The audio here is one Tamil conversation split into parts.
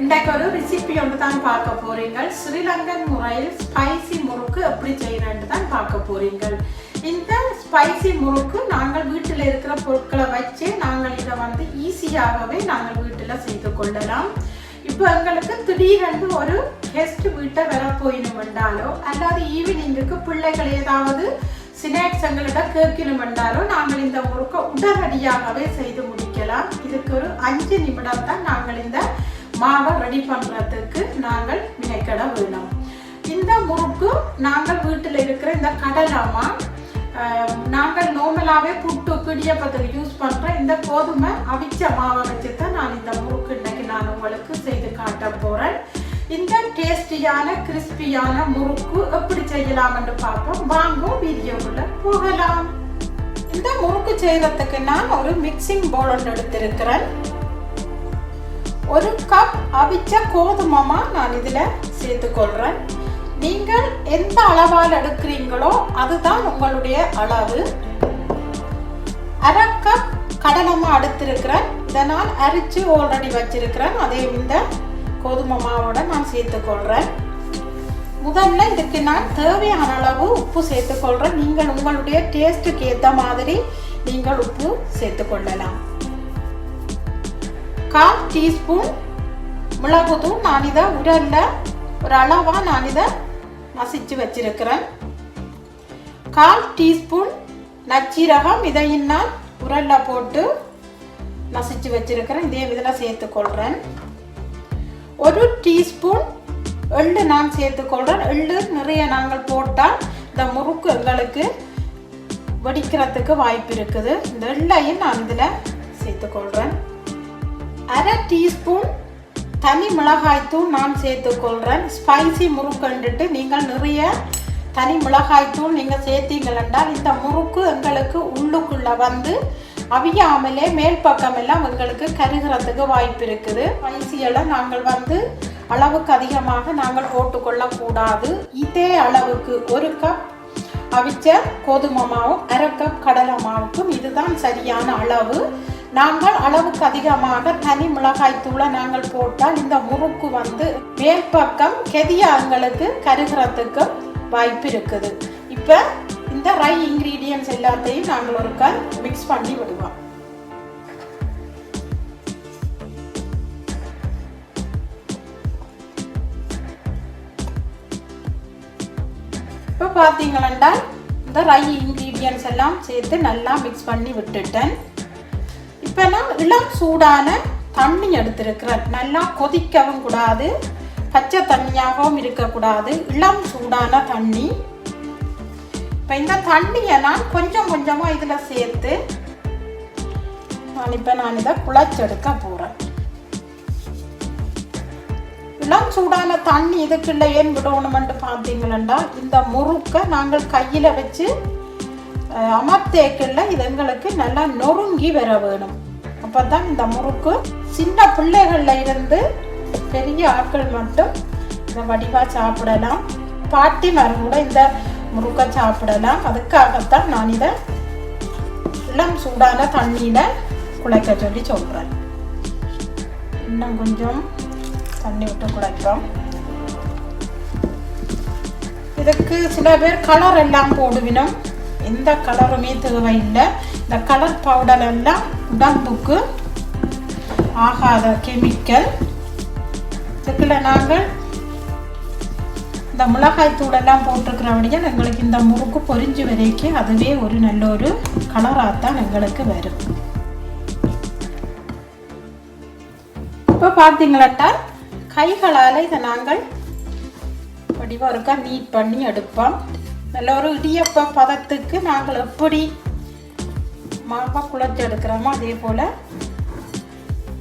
இன்றைக்கு ஒரு ரெசிபி ஒன்று தான் பார்க்க போறீங்க ஸ்ரீலங்கன் முறையில் ஸ்பைசி முறுக்கு எப்படி செய்யறேன்னு தான் பார்க்க போறீங்க இந்த ஸ்பைசி முறுக்கு நாங்கள் வீட்டில் இருக்கிற பொருட்களை வச்சு நாங்கள் இதை வந்து ஈஸியாகவே நாங்கள் வீட்டில் செய்து கொள்ளலாம். இப்போ எங்களுக்கு திடீரென்று ஒரு கெஸ்ட் வீட்டை வர போயினுமெண்டாலோ அல்லது ஈவினிங்குக்கு பிள்ளைகள் ஏதாவது ஸ்நாக்ஸ் எங்களிடம் கேட்கணுமெண்டாலோ நாங்கள் இந்த முறுக்கை உடனடியாகவே செய்து முடிக்கலாம். இதுக்கு ஒரு அஞ்சு நிமிடம் தான் நாங்கள் இந்த மாவை ரெடி பண்ணுறதுக்கு நாங்கள் வினைக்கடை வேணும். இந்த முறுக்கு நாங்கள் வீட்டில் இருக்கிற இந்த கடலாமா நாங்கள் நோமலாகவே புட்டு பிடியப்பத்துக்கு யூஸ் பண்ணுற இந்த கோதுமை அவிச்ச மாவை வச்சு தான் நான் இந்த முறுக்கு இன்னைக்கு நான் உங்களுக்கு செய்து காட்ட போகிறேன் இந்த டேஸ்டியான கிறிஸ்பியான முறுக்கு எப்படி செய்யலாம்னு பார்ப்போம். வாங்கும் வீடியோக்குள்ள போகலாம். இந்த முறுக்கு செய்யறதுக்கு நான் ஒரு மிக்சிங் பவுல் ஒன்று எடுத்திருக்கிறேன். ஒரு கப் அவிச்ச கோதுமமா நான் இதில் சேர்த்துக்கொள்கிறேன் நீங்கள் எந்த அளவால் எடுக்கிறீங்களோ அதுதான் உங்களுடைய அளவு. அரை கப் கடலமா அடுத்திருக்கிறேன் இதை நான் அரிச்சு ஆல்ரெடி வச்சிருக்கிறேன். அதே இந்த கோதுமை மாவோட நான் சேர்த்துக்கொள்கிறேன் முதல்ல இதுக்கு நான் தேவையான அளவு உப்பு சேர்த்துக்கொள்கிறேன் நீங்கள் உங்களுடைய டேஸ்ட்டுக்கு ஏற்ற மாதிரி நீங்கள் உப்பு சேர்த்துக்கொள்ளலாம். கால் டீஸ்பூன் மிளகுத்தூள் நான் இதை உரல்ல ஒரு அளவாக நான் இதை நசிச்சு வச்சிருக்கிறேன். கால் டீஸ்பூன் நச்சீரகம் இதையும் நான் உரல்ல போட்டு நசிச்சு வச்சிருக்கிறேன். இதே இதில் சேர்த்துக்கொள்கிறேன் ஒரு டீஸ்பூன் எள்ளு நான் சேர்த்துக்கொள்கிறேன் எள்ளு நிறைய நாங்கள் போட்டால் இந்த முறுக்கு எங்களுக்கு வெடிக்கிறதுக்கு வாய்ப்பு இருக்குது. இந்த எள்ளையும் நான் இதில் சேர்த்துக்கொள்கிறேன் அரை டீஸ்பூன் தனி மிளகாய்த்தூள் நான் சேர்த்துக்கொள்கிறேன் ஸ்பைசி முறுக்குன்றுட்டு நீங்கள் நிறைய தனி மிளகாய்த்தூள் நீங்கள் சேர்த்தீங்களென்றால் இந்த முறுக்கு எங்களுக்கு உள்ளுக்குள்ளே வந்து அவியாமலே மேல் பக்கம் எல்லாம் எங்களுக்கு கருகிறதுக்கு வாய்ப்பு இருக்குது. ஸ்பைசியெல்லாம் நாங்கள் வந்து அளவுக்கு அதிகமாக நாங்கள் போட்டுக்கொள்ளக்கூடாது. இதே அளவுக்கு ஒரு கப் அவிச்ச கோதுமை மாவும் அரை கப் கடலை மாவுக்கும் இதுதான் சரியான அளவு. நாங்கள் அளவுக்கு அதிகமாக தனி மிளகாய் தூளை நாங்கள் போட்டால் இந்த முறுக்கு வந்து மேல் பக்கம் கெதியாங்களுக்கு கருகிறதுக்கு வாய்ப்பு இருக்குது. இப்போ இந்த ரை இன்கிரீடியன்ஸ் எல்லாத்தையும் நாங்கள் ஒரு கல் மிக்ஸ் பண்ணி விடுவோம். இப்போ பார்த்தீங்களா இந்த ரை இன்க்ரீடியன்ஸ் எல்லாம் சேர்த்து நல்லா மிக்ஸ் பண்ணி விட்டுட்டேன். இப்போ நான் இளம் சூடான தண்ணி எடுத்திருக்கிறேன் நல்லா கொதிக்கவும் கூடாது. பச்சை தண்ணியாகவும் இருக்கக்கூடாது. இளம் சூடான தண்ணி. இப்போ இந்த தண்ணியை நான் கொஞ்சம் கொஞ்சமாக இதில் சேர்த்து நான் இப்போ நான் இதை குழச்செடுக்க போகிறேன் இளம் சூடான தண்ணி இதுக்குள்ள ஏன் விடணுமென்று பார்த்தீங்களா இந்த முறுக்கை நாங்கள் கையில் வச்சு அமர்த்தேக்கில் இது எங்களுக்கு நல்லா நொறுங்கி வர வேணும். அப்போ தான் இந்த முறுக்கு சின்ன பிள்ளைகளில் இருந்து பெரிய ஆட்கள் மட்டும் இந்த வடிவாக சாப்பிடலாம். பாட்டினர் கூட இந்த முறுக்கை சாப்பிடலாம். அதுக்காகத்தான் நான் இதை இளம் சூடான தண்ணியில் குழைக்க சொல்லி சொல்கிறேன் இன்னும் கொஞ்சம் தண்ணி விட்டு குழைக்கிறோம். இதுக்கு சில பேர் கலர் எல்லாம் போடுவினோம். எந்த கலருமே தேவையில்லை. இந்த கலர் பவுடர் எல்லாம் உடம்புக்கு ஆகாத கெமிக்கல் இதுக்குள்ள நாங்கள் இந்த மிளகாய் தூளெல்லாம் போட்டிருக்கிறபடியா எங்களுக்கு இந்த முறுக்கு பொரிஞ்சு வரைக்கும் அதுவே ஒரு நல்ல ஒரு கலராக தான் எங்களுக்கு வரும். இப்போ பார்த்தீங்களாட்டா கைகளால் இதை நாங்கள் வடிவாக இருக்கா? நீட் பண்ணி எடுப்போம். நல்ல ஒரு இடியப்ப பதத்துக்கு நாங்கள் எப்படி மாவை குழச்சி எடுக்கிறோமோ அதே போல்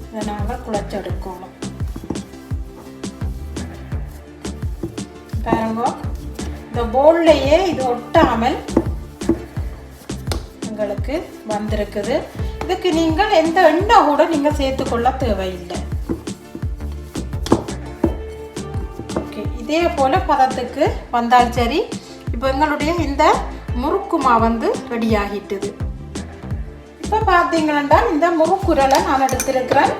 இதை நாங்கள் குழச்சி எடுக்கணும். பாருங்க இந்த போல்லையே இது ஒட்டாமல் உங்களுக்கு வந்திருக்குது. இதுக்கு நீங்கள் எந்த எண்ணெய் கூட நீங்கள் சேர்த்துக்கொள்ள தேவையில்லை. ஓகே இதே போல் பதத்துக்கு வந்தால் சரி. இப்போ எங்களுடைய இந்த முறுக்குமா வந்து ரெடி ஆகிட்டுது. இப்போ பார்த்தீங்கன்னா இந்த முறுக்குரலை நான் எடுத்திருக்கிறேன்.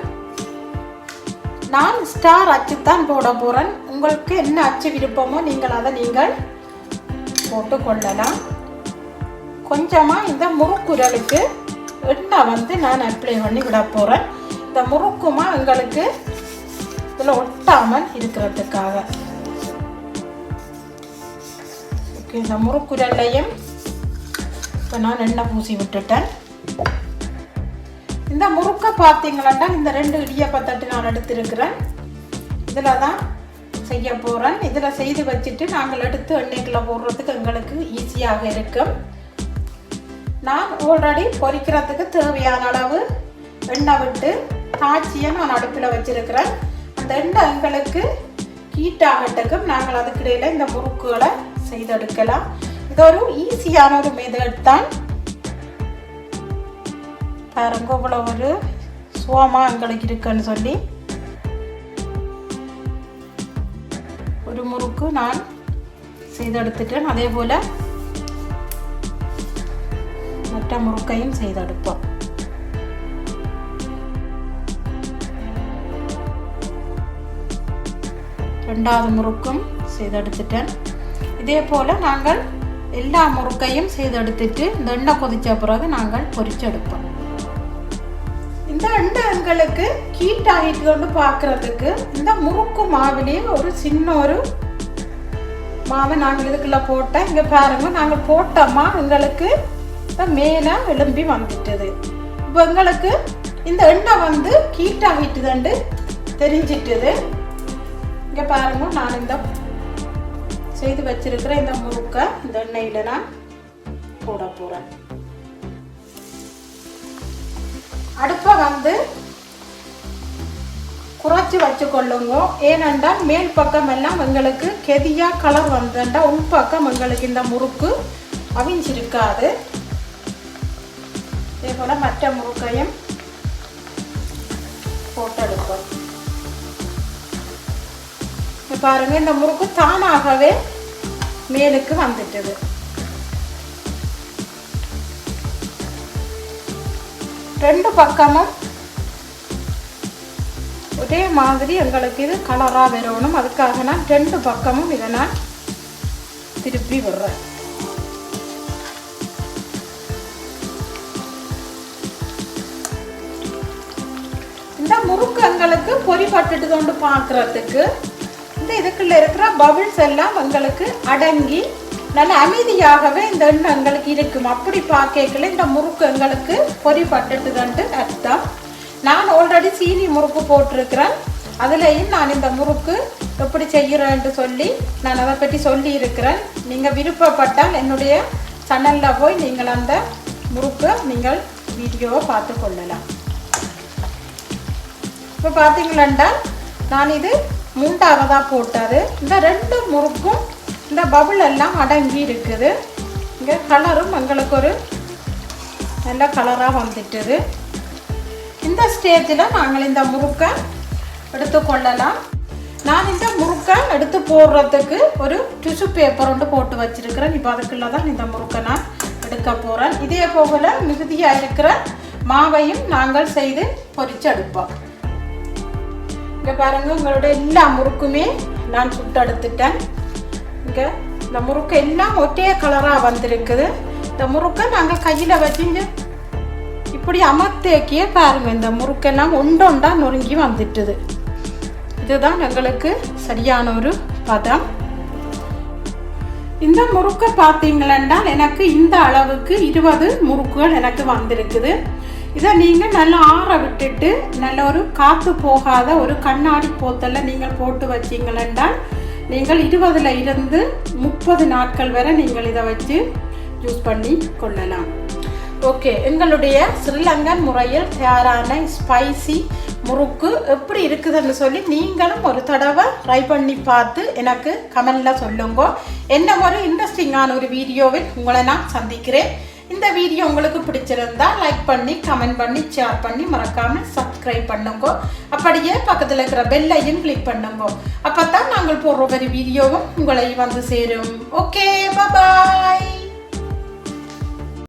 நான் ஸ்டார் அச்சு தான் போட போகிறேன் உங்களுக்கு என்ன அச்சு விருப்பமோ நீங்கள் அதை நீங்கள் போட்டுக்கொள்ளலாம். கொஞ்சமாக இந்த முறுக்குரலுக்கு எண்ணெய் வந்து நான் அப்ளை பண்ணி விட போகிறேன் இந்த முறுக்குமா எங்களுக்கு இதில் ஒட்டாமல் இருக்கிறதுக்காக. ஓகே இந்த முறுக்குரல்லையும் இப்போ நான் எண்ணெய் பூசி விட்டுட்டேன். இந்த முறுக்கை பார்த்தீங்களாட்டா இந்த ரெண்டு இடியப்பத்தட்டு நான் எடுத்திருக்கிறேன். இதில் தான் செய்ய போகிறேன் இதில் செய்து வச்சுட்டு நாங்கள் எடுத்து எண்ணெய்க்குள்ள போடுறதுக்கு எங்களுக்கு ஈஸியாக இருக்கும். நான் ஆல்ரெடி பொறிக்கிறதுக்கு தேவையான அளவு எண்ணெய் விட்டு காய்ச்சியை நான் அடுப்பில் வச்சிருக்கிறேன். அந்த எண்ணெய் எங்களுக்கு ஹீட்டாகட்டுக்கும் நாங்கள் அதுக்கிடையில் இந்த முறுக்குகளை செய்தெடுக்கலாம். இது ஒரு ஈஸியான ஒரு மெதட் தான். பாருங்க இவ்வளோ ஒரு சுவமா எங்களுக்கு இருக்குன்னு சொல்லி. ஒரு முறுக்கு நான் செய்தெடுத்துட்டேன். அதே போல் மற்ற முறுக்கையும் செய்தெடுப்போம். ரெண்டாவது முறுக்கும் செய்தெடுத்துட்டேன். இதே போல் நாங்கள் எல்லா முறுக்கையும் செய்தெடுத்துட்டு இந்த எண்ணெய் கொதிச்ச பிறகு நாங்கள் பொரிச்செடுப்போம். இந்த அண்டங்களுக்கு எங்களுக்கு ஆகிட்டு பார்க்குறதுக்கு பார்க்கறதுக்கு இந்த முறுக்கு மாவிலேயே ஒரு சின்ன ஒரு மாவை நாங்கள் இதுக்குள்ள போட்டேன் இங்கே பாருங்கள் நாங்கள் போட்டோமா எங்களுக்கு மேலே எலும்பி வந்துட்டது. இப்போ எங்களுக்கு இந்த எண்ணெய் வந்து கீட் ஆகிட்டுதுண்டு தெரிஞ்சிட்டுது. இங்கே பாருங்க நான் இந்த செய்து வச்சிருக்கிற இந்த முறுக்கை இந்த எண்ணெயில் நான் போட போகிறேன் அடுப்பை வந்து குறைச்சி வச்சுக்கொள்ளுங்க. ஏனென்றால் மேல் பக்கம் எல்லாம் எங்களுக்கு கெதியாக கலர் வந்தேன்டா உள்பக்கம் எங்களுக்கு இந்த முறுக்கு அவிஞ்சிருக்காது. இதே போல் மற்ற முறுக்கையும் போட்டெடுப்போம். இப்போ பாருங்கள் இந்த முறுக்கு தானாகவே மேலுக்கு வந்துட்டது. ரெண்டு பக்கமும் ஒரே மாதிரி எங்களுக்கு இது கலராக வரணும். அதுக்காக நான் ரெண்டு பக்கமும் இதை நான் திருப்பி விடுறேன். இந்த முறுக்கு எங்களுக்கு பொறிப்பட்டுட்டு கொண்டு பார்க்குறதுக்கு இந்த இதுக்குள்ள இருக்கிற பபிள்ஸ் எல்லாம் எங்களுக்கு அடங்கி நல்ல அமைதியாகவே இந்த எண்ணெய் எங்களுக்கு இருக்கும். அப்படி பார்க்கல இந்த முறுக்கு எங்களுக்கு பொறிப்பட்டுட்டுதுன்ட்டு அர்த்தம். நான் ஆல்ரெடி சீனி முறுக்கு போட்டிருக்கிறேன். அதுலேயும் நான் இந்த முறுக்கு எப்படி செய்கிறேன்ட்டு சொல்லி நான் அதை பற்றி சொல்லி இருக்கிறேன் நீங்கள் விருப்பப்பட்டால் என்னுடைய சேனலில் போய் நீங்கள் அந்த முறுக்கை நீங்கள் வீடியோவை பார்த்து கொள்ளலாம். இப்போ பார்த்தீங்களா நான் இது மூன்றாவதாக போட்டாரு. இந்த ரெண்டு முறுக்கும் இந்த பபுள் எல்லாம் அடங்கி இருக்குது. இங்கே கலரும் எங்களுக்கு ஒரு நல்ல கலராக வந்துட்டுது. இந்த ஸ்டேஜில் நாங்கள் இந்த முறுக்கை எடுத்துக்கொள்ளலாம் நான் இந்த முறுக்கை எடுத்து போடுறதுக்கு ஒரு டிஷ்யூ பேப்பர் ஒன்று போட்டு வச்சுருக்கிறேன். இப்போ அதுக்குள்ளே தான் இந்த முறுக்கை நான் எடுக்க போகிறேன் இதே போகல மிகுதியாக இருக்கிற மாவையும் நாங்கள் செய்து பொறிச்சு எடுப்போம். இங்கே பாருங்கள் உங்களோட எல்லா முறுக்குமே நான் சுட்டு எடுத்துட்டேன் இங்கே. இந்த முறுக்கு எல்லாம் ஒரே கலராக வந்திருக்குது. இந்த முறுக்கை நாங்கள் கையில் வச்சுங்க இப்படி அமர்த்தேக்கியே பாருங்க இந்த முறுக்கெல்லாம் ஒண்டொண்டா நொறுங்கி வந்துட்டுது. இதுதான் எங்களுக்கு சரியான ஒரு பதம். இந்த முறுக்கை பார்த்தீங்களா எனக்கு இந்த அளவுக்கு இருபது முறுக்குகள் எனக்கு வந்திருக்குது. இதை நீங்கள் நல்லா ஆற விட்டுட்டு நல்ல ஒரு காற்று போகாத ஒரு கண்ணாடி போத்தலில் நீங்கள் போட்டு வச்சிங்களா நீங்கள் இருபதில் இருந்து முப்பது நாட்கள் வரை நீங்கள் இதை வச்சு யூஸ் பண்ணி கொள்ளலாம். ஓகே எங்களுடைய ஸ்ரீலங்கன் முறையில் தயாரான ஸ்பைசி முறுக்கு எப்படி இருக்குதுன்னு சொல்லி நீங்களும் ஒரு தடவை ட்ரை பண்ணி பார்த்து எனக்கு கமெண்டில் சொல்லுங்க. என்ன ஒரு இன்ட்ரெஸ்டிங்கான ஒரு வீடியோவில் உங்களை நான் சந்திக்கிறேன். இந்த வீடியோ உங்களுக்கு பிடிச்சிருந்தா லைக் பண்ணி கமெண்ட் பண்ணி ஷேர் பண்ணி மறக்காம சப்ஸ்கிரைப் பண்ணுங்க. அப்படியே பக்கத்தில் இருக்கிற பெல்லையும் கிளிக் பண்ணுங்க. அப்பதான் நாங்கள் போடுற ஒரு வீடியோவும் உங்களை வந்து சேரும். Okay bye